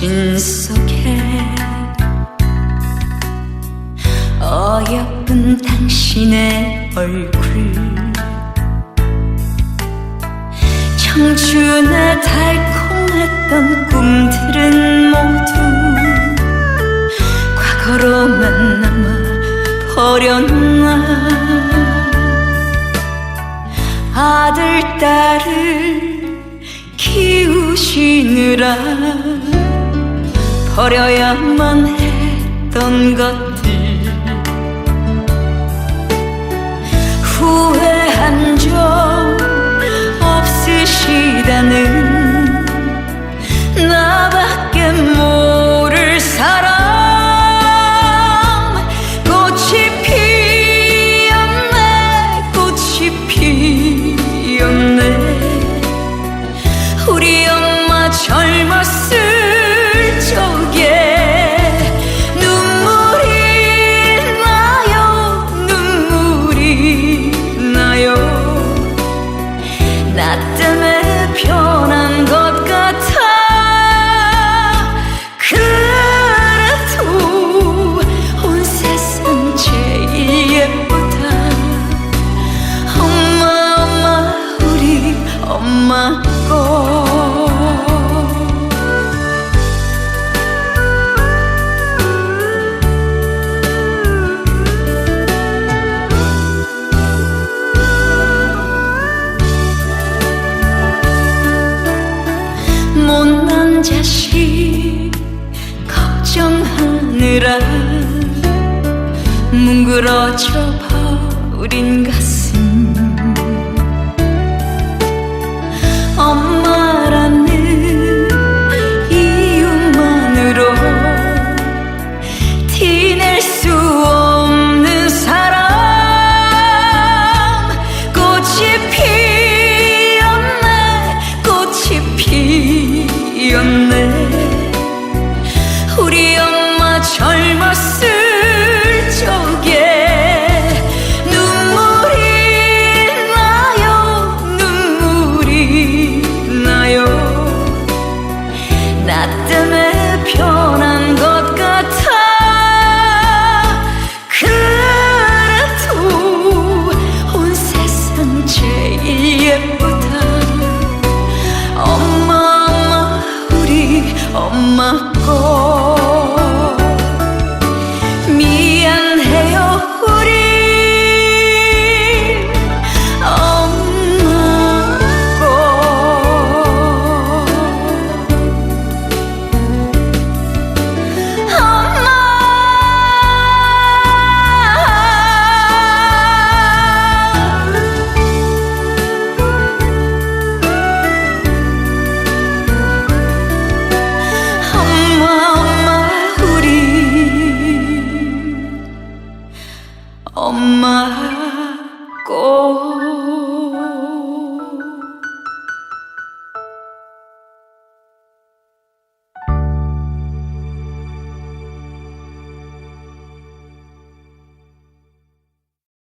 빈 속에 어여쁜 당신의 얼굴. 청춘의 달콤했던 꿈들은 모두 과거로만 남아 버렸나. 아들 딸을 키우시느라 버려야만 했던 것들 뭉그러져 버린 가슴 때문에 변한 것 같아. 그래도 온 세상 제일 예쁘다. 엄마 엄마 우리 엄마 거